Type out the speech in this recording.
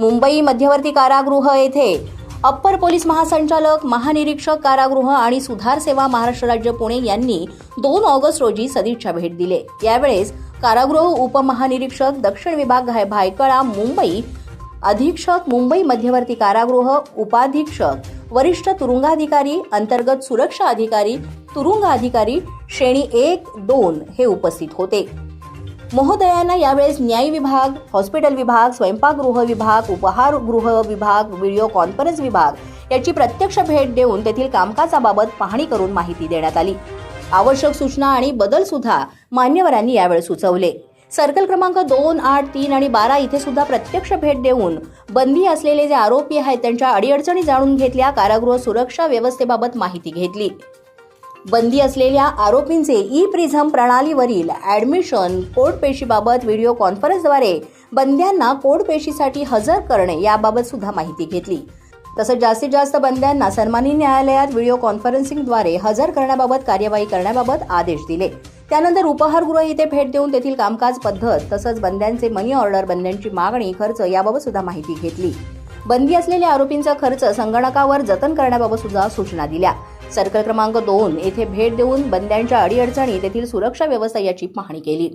मुंबई मध्यवर्ती कारागृह येथे. अप्पर पोलीस महासंचालक महानिरीक्षक कारागृह आणि सुधार सेवा महाराष्ट्र राज्य पुणे यांनी दोन ऑगस्ट रोजी सदिच्छा भेट दिले. यावेळेस कारागृह उपमहानिरीक्षक दक्षिण विभाग घाय- मुंबई अधीक्षक मुंबई मध्यवर्ती कारागृह उपाधीक्षक वरिष्ठ तुरुंगाधिकारी अंतर्गत सुरक्षा अधिकारी तुरुंग अधिकारी श्रेणी एक दोन हे उपस्थित होते. महोदयांना यावेळेस न्याय विभाग हॉस्पिटल विभाग स्वयंपाकगृह विभाग उपहारगृह विभाग व्हिडिओ कॉन्फरन्स विभाग याची प्रत्यक्ष भेट देऊन तेथील कामकाजाबाबत पाहणी करून माहिती देण्यात आली. आवश्यक सूचना आणि बदल सुद्धा मान्यवरांनी यावेळी सुचवले. सर्कल क्रमांक दोन आठ तीन आणि बारा इथे सुद्धा प्रत्यक्ष भेट देऊन बंदी असलेले जे आरोपी आहेत त्यांच्या अडीअडचणी जाणून घेतल्या कारागृह सुरक्षा व्यवस्थेबाबत माहिती घेतली. बंदी असलेल्या आरोपींचे ई प्रिझम प्रणालीवरील ॲडमिशन कोर्टपेशीबाबत व्हिडिओ कॉन्फरन्सद्वारे बंद्यांना कोर्टपेशीसाठी हजर करणे याबाबत सुद्धा माहिती घेतली. तसंच जास्तीत जास्त बंद्यांना सन्मानी न्यायालयात व्हिडिओ कॉन्फरन्सिंगद्वारे हजर करण्याबाबत कार्यवाही करण्याबाबत आदेश दिले. त्यानंतर उपहारगृह इथे भेट देऊन तेथील कामकाज पद्धत तसंच बंद्यांचे मनी ऑर्डर बंद्यांची मागणी खर्च याबाबत सुद्धा माहिती घेतली. बंदी असलेल्या आरोपींचा खर्च संगणकावर जतन करण्याबाबत सुद्धा सूचना दिल्या. सर्कल क्रमांक दोन येथे भेट देऊन बंद्यांच्या अडीअडचणी तेथील सुरक्षा व्यवस्था याची पाहणी केली.